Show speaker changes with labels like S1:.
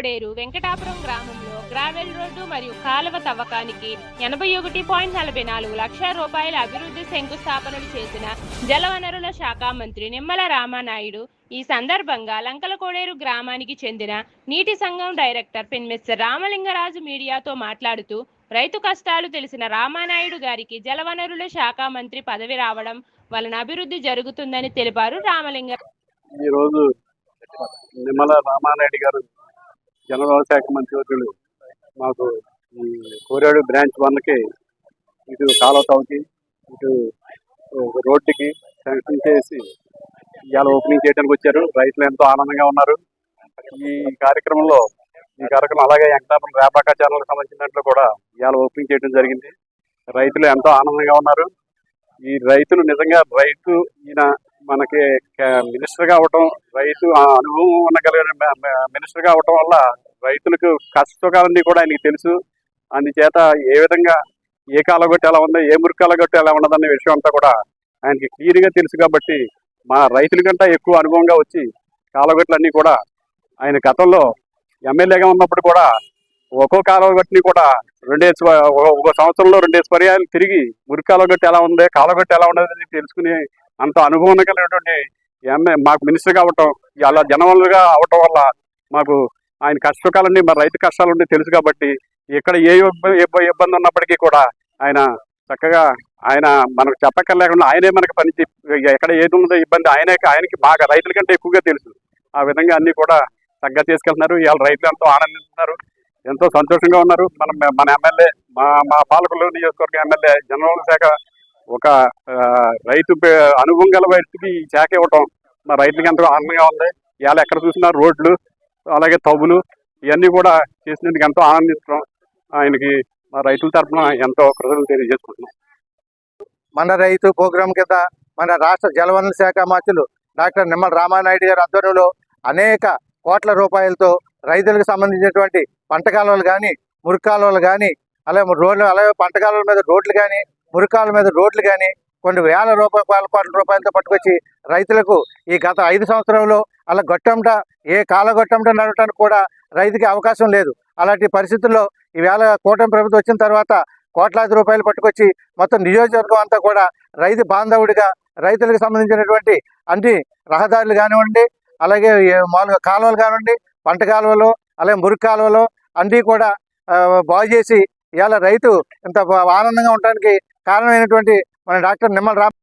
S1: కోడేరు వెంకటాపురం గ్రామంలో gravel road మరియు కాలువ తవ్వకానికి ఎనభై ఒకటి పాయింట్ నలభై నాలుగు లక్షల రూపాయల అభివృద్ధి శంకుస్థాపనలు చేసిన జలవనరుల శాఖ మంత్రి నిమ్మల రామానాయుడు ఈ సందర్భంగా లంకల కోడేరు గ్రామానికి చెందిన నీటి సంఘం డైరెక్టర్ పెన్మిస్టర్ రామలింగరాజు మీడియాతో మాట్లాడుతూ రైతు కష్టాలు తెలిసిన రామానాయుడు గారికి జలవనరుల శాఖ మంత్రి పదవి రావడం వలన అభివృద్ధి జరుగుతుందని తెలిపారు రామలింగ
S2: ఈరోజు నిమ్మల రామానాయుడు గారు జనరల్ శాఖ మంత్రివర్యులు మాకు ఈ కోరేడు బ్రాంచ్ వన్కి ఇటు కాలువ తవ్వుకి ఇటు రోడ్డుకి శాంక్షన్ చేసి ఇవాళ ఓపెనింగ్ చేయడానికి వచ్చారు. రైతులు ఎంతో ఆనందంగా ఉన్నారు. ఈ కార్యక్రమంలో ఈ కార్యక్రమం అలాగే వెంకటాపురం రేపాక ఛానల్కి సంబంధించినట్లు కూడా ఇవాళ ఓపెనింగ్ చేయడం జరిగింది. రైతులు ఎంతో ఆనందంగా ఉన్నారు. ఈ రైతులు నిజంగా రైతు ఈయన మనకి మినిస్టర్గా అవటం రైతు ఆ అనుభవం ఉండగలిగిన మినిస్టర్గా అవటం వల్ల రైతులకు కష్టకాలన్నీ కూడా ఆయనకి తెలుసు. అందుచేత ఏ విధంగా ఏ కాలగొట్టి ఎలా ఉందో ఏ మురికాలగొట్టి ఎలా ఉన్నదన్న విషయం అంతా కూడా ఆయనకి క్లియర్గా తెలుసు కాబట్టి మా రైతుల కంటే ఎక్కువ అనుభవంగా వచ్చి కాలగొట్లన్నీ కూడా ఆయన గతంలో ఎమ్మెల్యేగా ఉన్నప్పుడు కూడా ఒక్కో కాలగొట్టిని కూడా రెండేసి ఒక సంవత్సరంలో రెండేసి పర్యాలు తిరిగి మురికి కాలగొట్టి ఎలా ఉంది కాలగొట్టి ఎలా ఉండదు తెలుసుకుని అంత అనుభవం కలిగినటువంటి ఎంఏ మాకు మినిస్టర్ కావటం అలా జనవలుగా అవటం వల్ల మాకు ఆయన కష్టకాలన్నీ మరి రైతు కష్టాలు తెలుసు కాబట్టి ఇక్కడ ఏ ఇబ్బంది ఉన్నప్పటికీ కూడా ఆయన చక్కగా ఆయన మనకు చెప్పక్కర్లేకుండా ఆయనే మనకి పని ఎక్కడ ఏది ఉందో ఇబ్బంది ఆయనే ఆయనకి బాగా రైతుల కంటే ఎక్కువగా తెలుసు. ఆ విధంగా అన్ని కూడా చక్కగా తీసుకెళ్తున్నారు. ఇవాళ రైతులు ఎంతో ఆనందిస్తున్నారు ఎంతో సంతోషంగా ఉన్నారు. మన మన ఎమ్మెల్యే మా మా పాలకులు నియోజకవర్గ ఎమ్మెల్యే జనరల్ శాఖ ఒక రైతు పే- అనుభవం గల వ్యక్తికి ఈ శాఖ ఇవ్వటం. మా రైతులకి ఎంతో ఆనందంగా ఉంది. ఇవాళ ఎక్కడ చూసినా రోడ్లు అలాగే తవ్వులు ఇవన్నీ కూడా చేసినందుకు ఎంతో ఆనందిస్తున్నాం. ఆయనకి మా రైతుల తరఫున ఎంతో కృతజ్ఞతలు తెలియజేసుకుంటున్నాం.
S3: మన రైతు ప్రోగ్రాం కింద మన రాష్ట్ర జలవనరుల శాఖ మంత్రులు డాక్టర్ నిమ్మల రామానాయుడు గారి ఆధ్వర్యంలో అనేక కోట్ల రూపాయలతో రైతులకు సంబంధించినటువంటి పంట కాలువలు కానీ మురికాలువలు కానీ అలాగే రోడ్లు అలాగే పంట కాలువల మీద రోడ్లు కానీ మురికాల మీద రోడ్లు కానీ కొన్ని వేల రూపాయల కోట్ల రూపాయలతో పట్టుకొచ్చి రైతులకు ఈ గత ఐదు సంవత్సరంలో అలా గొట్టంట ఏ కాల గొట్టంట నడవటానికి కూడా రైతుకి అవకాశం లేదు. అలాంటి పరిస్థితుల్లో ఈవేళ కూటమి ప్రభుత్వం వచ్చిన తర్వాత కోట్లాది రూపాయలు పట్టుకొచ్చి మొత్తం నియోజకవర్గం అంతా కూడా రైతు బాంధవుడిగా రైతులకు సంబంధించినటువంటి అన్ని రహదారులు కానివ్వండి అలాగే మామూలుగా కాలువలు కానివ్వండి పంట కాలువలు అలాగే మురికి కాలువలు అన్నీ కూడా బాగు చేసి ఇవాళ రైతు ఇంత ఆనందంగా ఉండడానికి కారణమైనటువంటి మన డాక్టర్ నిమ్మల రామ్